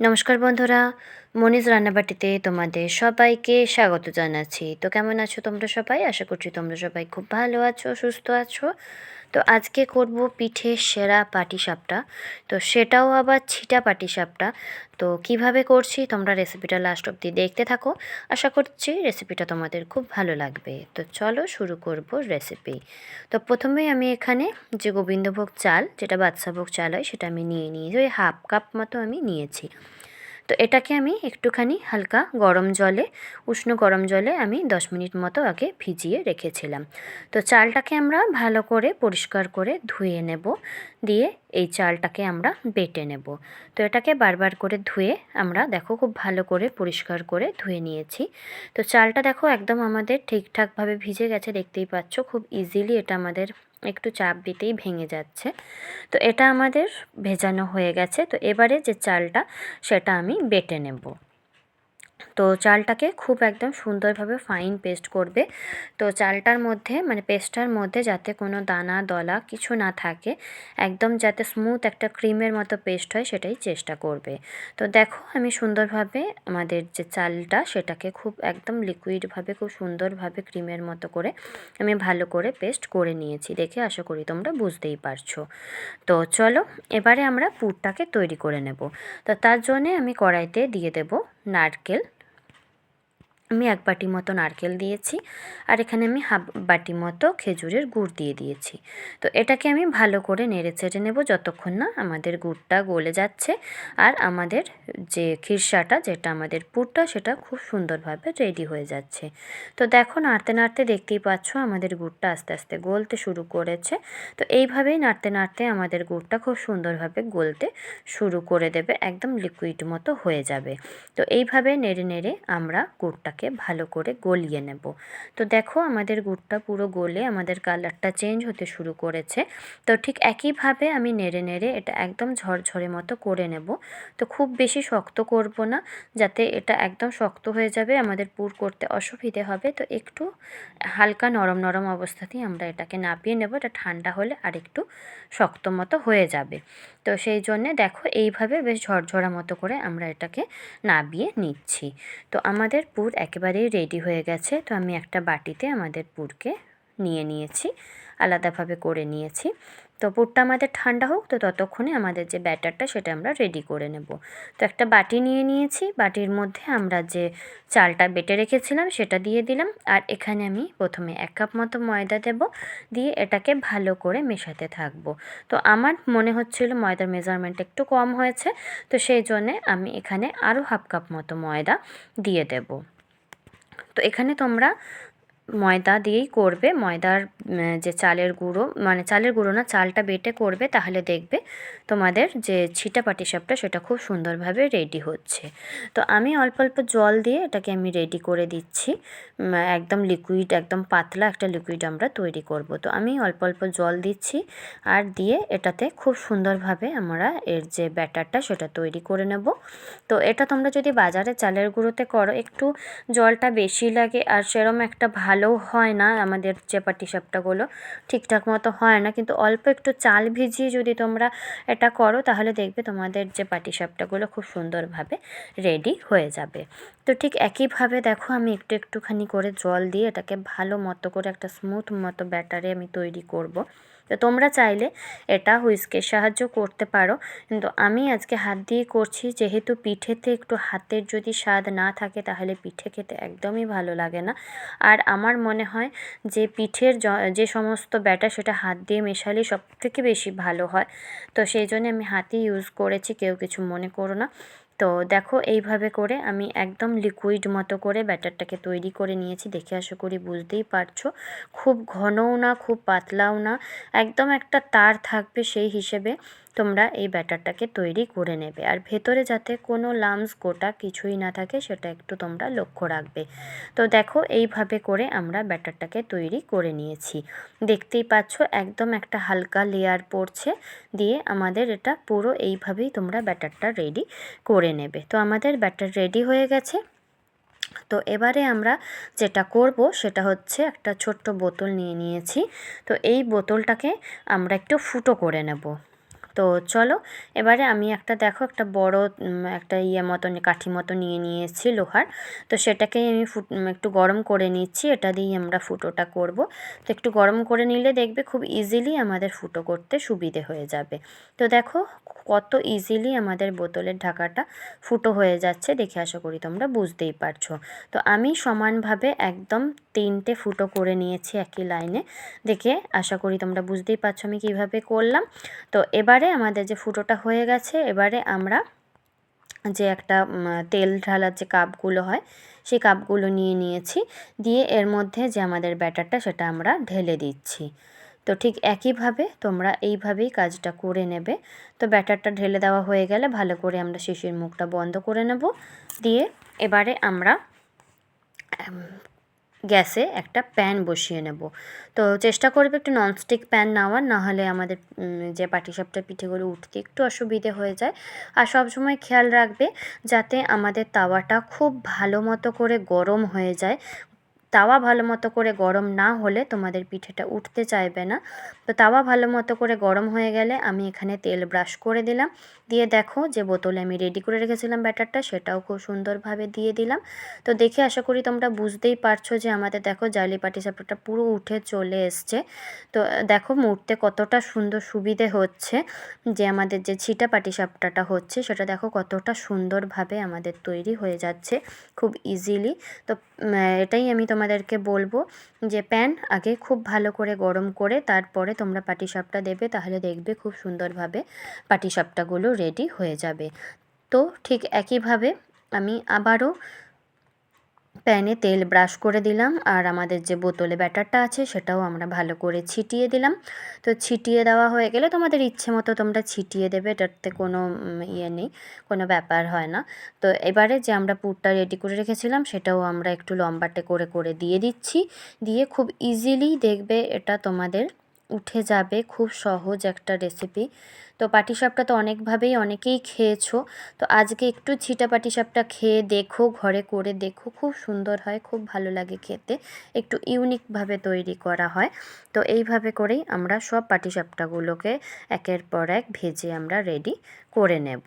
নমস্কার বন্ধুরা, মনিজ রান্নাবাটিতে তোমাদের সবাইকে স্বাগত জানাচ্ছি। তো কেমন আছো তোমরা সবাই? আশা করছি তোমরা সবাই খুব ভালো আছো, সুস্থ আছো। তো আজকে করব পিঠে সেরা পাটিসাপটা। তো সেটাও আবার ছিটা পাটিসাপটা। তো কীভাবে করছি তোমরা রেসিপিটা লাস্ট অবধি দেখতে থাকো। আশা করছি রেসিপিটা তোমাদের খুব ভালো লাগবে। তো চলো শুরু করব রেসিপি তো প্রথমেই আমি এখানে যে গোবিন্দভোগ চাল, যেটা বাদশাভোগ চাল হয়, সেটা আমি নিয়ে নিয়েছি ওই হাফ কাপ মতো আমি নিয়েছি। তো এটাকে আমি একটুখানি হালকা গরম জলে, উষ্ণ গরম জলে আমি দশ মিনিট মতো আগে ভিজিয়ে রেখেছিলাম। তো চালটাকে আমরা ভালো করে পরিষ্কার করে ধুয়ে নেব, দিয়ে এই চালটাকে আমরা বেটে নেব। তো এটাকে বারবার করে ধুয়ে আমরা দেখো খুব ভালো করে পরিষ্কার করে ধুয়ে নিয়েছি। তো চালটা দেখো একদম আমাদের ঠিকঠাকভাবে ভিজে গেছে, দেখতেই পাচ্ছ, খুব ইজিলি এটা আমাদের একটু চাপ দিতেই ভেঙে যাচ্ছে। তো এটা আমাদের ভেজানো হয়ে গেছে। তো এবারে যে চালটা, সেটা আমি বেটে নেব। তো চালটাকে খুব একদম সুন্দরভাবে ফাইন পেস্ট করবে। তো চালটার মধ্যে মানে পেস্টটার মধ্যে যাতে কোনো দানা, দলা কিছু না থাকে, একদম যাতে স্মুথ একটা ক্রিমের মতো পেস্ট হয় সেটাই চেষ্টা করবে। তো দেখো আমি সুন্দরভাবে আমাদের যে চালটা সেটাকে খুব একদম লিকুইডভাবে খুব সুন্দরভাবে ক্রিমের মতো করে আমি ভালো করে পেস্ট করে নিয়েছি দেখে আশা করি তোমরা বুঝতেই পারছ। তো চলো এবারে আমরা পুরটাকে তৈরি করে নেব। তো তার জন্যে আমি কড়াইতে দিয়ে দেব নারকেল। আমি এক বাটি মতো নারকেল দিয়েছি আর এখানে আমি হাফ বাটি মতো খেজুরের গুড় দিয়ে দিয়েছি। তো এটাকে আমি ভালো করে নেড়ে চেড়ে নেব যতক্ষণ না আমাদের গুড়টা গলে যাচ্ছে আর আমাদের যে খিরসাটা যেটা আমাদের পুরটা সেটা খুব সুন্দরভাবে রেডি হয়ে যাচ্ছে। তো দেখো নাড়তে নাড়তে দেখতেই পাচ্ছ আমাদের গুড়টা আস্তে আস্তে গলতে শুরু করেছে। তো এইভাবেই নাড়তে নাড়তে আমাদের গুড়টা খুব সুন্দরভাবে গলতে শুরু করে দেবে, একদম লিকুইড মতো হয়ে যাবে। তো এইভাবে নেড়ে নেড়ে আমরা গুড়টাকে গুড়টাকে ভালো করে গলিয়ে নেব। তো দেখো আমাদের গুড়টা পুরো গলে আমাদের কালারটা চেঞ্জ হতে শুরু করেছে। তো ঠিক একইভাবে আমি নেড়ে নেড়ে এটা একদম ঝরঝরে মতো করে নেব। তো খুব বেশি শক্ত করব না, যাতে এটা একদম শক্ত হয়ে যাবে, আমাদের পুর করতে অসুবিধে হবে। তো একটু হালকা নরম নরম অবস্থাতেই আমরা এটাকে নাপিয়ে নেব, এটা ঠান্ডা হলে আর একটু শক্ত মতো হয়ে যাবে। তো সেই জন্যে দেখো এইভাবে বেশ ঝরঝরা মতো করে আমরা এটাকে নাবিয়ে নিচ্ছি। তো আমাদের পুর একেবারেই রেডি হয়ে গেছে। তো আমি একটা বাটিতে আমাদের পুরকে নিয়ে নিয়েছি, আলাদাভাবে করে নিয়েছি। তো পুরটা আমাদের ঠান্ডা হোক, তো ততক্ষণে আমাদের যে ব্যাটারটা সেটা আমরা রেডি করে নেব। তো একটা বাটি নিয়ে নিয়েছি, বাটির মধ্যে আমরা যে চালটা বেটে রেখেছিলাম সেটা দিয়ে দিলাম। আর এখানে আমি প্রথমে এক কাপ মতো ময়দা দেব, দিয়ে এটাকে ভালো করে মেশাতে থাকব। তো আমার মনে হচ্ছিল ময়দার মেজারমেন্ট একটু কম হয়েছে, তো সেই জন্যে আমি এখানে আরও হাফ কাপ মতো ময়দা দিয়ে দেব। এখানে তোমরা ময়দা দিয়েই করবে। ময়দার যে চালের গুঁড়ো মানে চালের গুঁড়ো না, চালটা বেটে করবে, তাহলে দেখবে তোমাদের যে ছিটা পাটিসাপটা সেটা খুব সুন্দরভাবে রেডি হচ্ছে। তো আমি অল্প অল্প জল দিয়ে এটাকে আমি রেডি করে দিচ্ছি। একদম লিকুইড একদম পাতলা একটা লিকুইড আমরা তৈরি করব। তো আমি অল্প অল্প জল দিচ্ছি আর দিয়ে এটাতে খুব সুন্দরভাবে আমরা এর যে ব্যাটারটা, সেটা তৈরি করে নেব। তো এটা তোমরা যদি বাজারে চালের গুঁড়োতে করো, একটু জলটা বেশি লাগে আর সেরম একটা ভালো হয় না আমাদের যে পাটিসাপটাগুলো ঠিকঠাক মতো হয় না, কিন্তু অল্প একটু চাল ভিজিয়ে যদি তোমরা এটা করো, তাহলে দেখবে তোমাদের যে পাটি সাপটাগুলো খুব সুন্দরভাবে রেডি হয়ে যাবে তো ঠিক একইভাবে দেখো, আমি একটু একটুখানি করে জল দিয়ে এটাকে ভালো মতো করে একটা স্মুথ মতো ব্যাটারে আমি তৈরি করব। তো তোমরা চাইলে এটা হুইস্কের সাহায্য করতে পারো। কিন্তু আমি আজকে হাত দিয়ে করছি, যেহেতু পিঠেতে একটু হাতের যদি স্বাদ না থাকে, তাহলে পিঠে খেতে একদমই ভালো লাগে না। আর আমার মনে হয় যে পিঠের যে সমস্ত ব্যাটার সেটা হাত দিয়ে মেশালে সব থেকে বেশি ভালো হয়। তো সেই জন্য আমি হাতই ইউজ করেছি, কেউ কিছু মনে করো না। তো দেখো এইভাবে করে আমি একদম লিকুইড মতো করে ব্যাটারটাকে তৈরি করে নিয়েছি দেখে আশা করি বুঝতেই পারছ। খুব ঘনও না, খুব পাতলাও না, একদম একটা তার থাকবে সেই হিসেবে। তোমরা এই ব্যাটারটাকে তৈরি করে নেবে। আর ভেতরে যাতে কোনো লামস গোটা কিছুই না থাকে, সেটা একটু তোমরা লক্ষ্য রাখবে। তো দেখো, এইভাবে করে আমরা ব্যাটারটাকে তৈরি করে নিয়েছি। দেখতেই পাচ্ছ, একদম একটা হালকা লেয়ার পড়ছে। দিয়ে আমাদের এটা পুরো এইভাবেই তোমরা ব্যাটারটা রেডি করে নেবে। তো আমাদের ব্যাটার রেডি হয়ে গেছে। তো এবারে আমরা যেটা করব, সেটা হচ্ছে একটা ছোট্ট বোতল নিয়ে নিয়েছি। তো এই বোতলটাকে আমরা একটু ফুটো করে নেব। তো চলো, এবারে আমি একটা, দেখো, একটা বড় একটা ইয়ে মতন, কাঠি মতো নিয়ে নিয়েছি লোহার। তো সেটাকেই আমি ফুট একটু গরম করে নিচ্ছি, এটা দিয়েই আমরা ফুটোটা করব। তো একটু গরম করে নিলে দেখবে খুব ইজিলি আমাদের ফুটো করতে সুবিধে হয়ে যাবে। তো দেখো, কত ইজিলি আমাদের বোতলের ঢাকাটা ফুটো হয়ে যাচ্ছে দেখে আশা করি তোমরা বুঝতেই পারছ। তো আমি সমানভাবে একদম তিনটে ফুটো করে নিয়েছি একই লাইনে। দেখে আশা করি তোমরা বুঝতেই পারছ আমি কীভাবে করলাম। তো এবারে আমাদের যে ফুটোটা হয়ে গেছে, এবারে আমরা যে একটা তেল ঢালার যে কাপগুলো হয়, সেই কাপগুলো নিয়ে নিয়েছি। দিয়ে এর মধ্যে যে আমাদের ব্যাটারটা, সেটা আমরা ঢেলে দিচ্ছি। তো ঠিক একইভাবে তোমরা এইভাবেই কাজটা করে নেবে। তো ব্যাটারটা ঢেলে দেওয়া হয়ে গেলে ভালো করে আমরা শিশির মুখটা বন্ধ করে নেব। দিয়ে এবারে আমরা গ্যাসে একটা প্যান বসিয়ে নেব। তো চেষ্টা করবে একটু ননস্টিক প্যান নেওয়ার, নাহলে আমাদের যে পাটিসাপটা পিঠেগুলো উঠতে একটু অসুবিধে হয়ে যায়। আর সবসময় খেয়াল রাখবে যাতে আমাদের তাওয়াটা খুব ভালো মতো করে গরম হয়ে যায় তাওয়া ভালো মতো করে গরম না হলে তোমাদের পিঠেটা উঠতে চাইবে না। তো তাওয়া ভালো মতো করে গরম হয়ে গেলে আমি এখানে তেল ব্রাশ করে দিলাম। দিয়ে দেখো যে বোতলে আমি রেডি করে রেখেছিলাম ব্যাটারটা, সেটাও খুব সুন্দরভাবে দিয়ে দিলাম। তো দেখে আশা করি তোমরা বুঝতেই পারছ যে আমাদের দেখো জালি পাটিসাপটা পুরো উঠে চলে এসছে। তো দেখো মুড়তে কতটা সুন্দর সুবিধে হচ্ছে যে আমাদের যে ছিটা পাটিসাপটাটা হচ্ছে, সেটা দেখো কতটা সুন্দরভাবে আমাদের তৈরি হয়ে যাচ্ছে খুব ইজিলি তো এটাই আমি তোমাদেরকে বলব যে প্যান আগে খুব ভালো করে গরম করে তারপরে তোমরা পাটিসাপটা দেবে, তাহলে দেখবে খুব সুন্দরভাবে পাটিসাপটাগুলো রেডি হয়ে যাবে। তো ঠিক একইভাবে আমি আবারও প্যানে তেল ব্রাশ করে দিলাম আর আমাদের যে বোতলে ব্যাটারটা আছে সেটাও আমরা ভালো করে ছিটিয়ে দিলাম। তো ছিটিয়ে দেওয়া হয়ে গেলে তোমাদের ইচ্ছে মতো তোমরা ছিটিয়ে দেবে, এটাতে কোনো ইয়ে নেই, কোনো ব্যাপার হয় না। তো এবারে যে আমরা পুরটা রেডি করে রেখেছিলাম সেটাও আমরা একটু লম্বাটে করে করে দিয়ে দিচ্ছি। দিয়ে খুব ইজিলি দেখবে এটা তোমাদের উঠে যাবে খুব সহজ একটা রেসিপি তো পাটিসাপটা তো অনেকভাবেই অনেকেই খেয়েছো। তো আজকে একটু ছিটা পাটিসাপটা খেয়ে দেখো, ঘরে করে দেখো। খুব সুন্দর হয়, খুব ভালো লাগে খেতে। একটু ইউনিকভাবে তৈরি করা হয়। তো এইভাবে করেই আমরা সব পাটিসাপটাগুলোকে একের পর এক ভেজে আমরা রেডি করে নেব।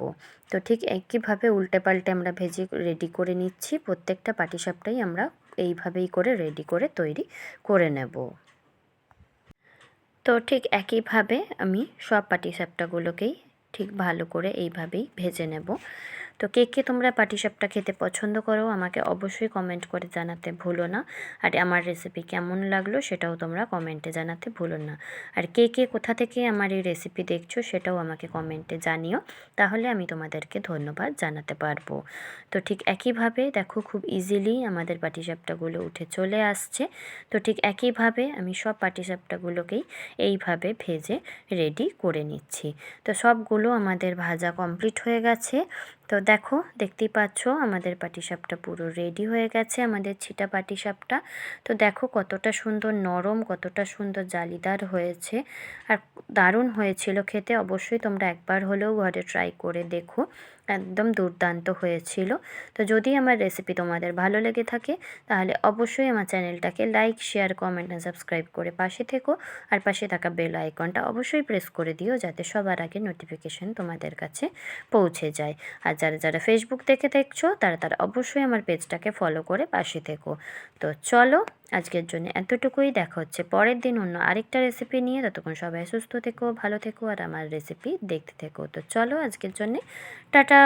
তো ঠিক একইভাবে উল্টে পাল্টে আমরা ভেজে রেডি করে নিচ্ছি। প্রত্যেকটা পাটিসাপটাই আমরা এইভাবেই করে রেডি করে তৈরি করে নেব। তো ঠিক একইভাবে আমি সব পাটিসাপটাগুলোকেই ঠিক ভালো করে এইভাবেই ভেজে নেব। তো কে কে তোমরা পাটিসাপটা খেতে পছন্দ করো, আমাকে অবশ্যই কমেন্ট করে জানাতে ভুলো না। আর আমার রেসিপি কেমন লাগল সেটাও তোমরা কমেন্টে জানাতে ভুলো না। আর কে কে কোথা থেকে আমার এই রেসিপি দেখছ সেটাও আমাকে কমেন্টে জানিও। তাহলে আমি তোমাদেরকে ধন্যবাদ জানাতে পারব। তো ঠিক একইভাবে দেখো খুব ইজিলি আমাদের পাটিসাপটাগুলো উঠে চলে আসছে। তো ঠিক একইভাবে আমি সব পাটিসাপটাগুলোকেই এইভাবে ভেজে রেডি করে নিচ্ছি। তো সবগুলো আমাদের ভাজা কমপ্লিট হয়ে গেছে। তো দেখো, দেখতেই পাচ্ছ আমাদের পাটিসাপটা পুরো রেডি হয়ে গেছে, আমাদের ছিটা পাটিসাপটা। তো দেখো কতটা সুন্দর নরম, কতটা সুন্দর জালিদার হয়েছে। আর দারুণ হয়েছিল খেতে, অবশ্যই তোমরা একবার হলেও ঘরে ট্রাই করে দেখো। একদম দুর্দান্ত হয়েছিল। তো যদি আমার রেসিপি তোমাদের ভালো লেগে থাকে, তাহলে অবশ্যই আমার চ্যানেলটাকে লাইক শেয়ার কমেন্ট আর সাবস্ক্রাইব করে পাশে থেকো। আর পাশে থাকা বেল আইকনটা অবশ্যই প্রেস করে দিও, যাতে সবার আগে নোটিফিকেশন তোমাদের কাছে পৌঁছে যায়। আর যারা যারা ফেসবুক থেকে দেখছ, তারা তারা অবশ্যই আমার পেজটাকে ফলো করে পাশে থেকো। তো চলো, আজকের জন্য এতটুকুই। দেখা হচ্ছে পরের দিন অন্য আরেকটা রেসিপি নিয়ে। ততক্ষণ সবাই সুস্থ থেকো, ভালো থেকো আর আমার রেসিপি দেখতে থেকো। তো চলো, আজকের জন্যে টাটা।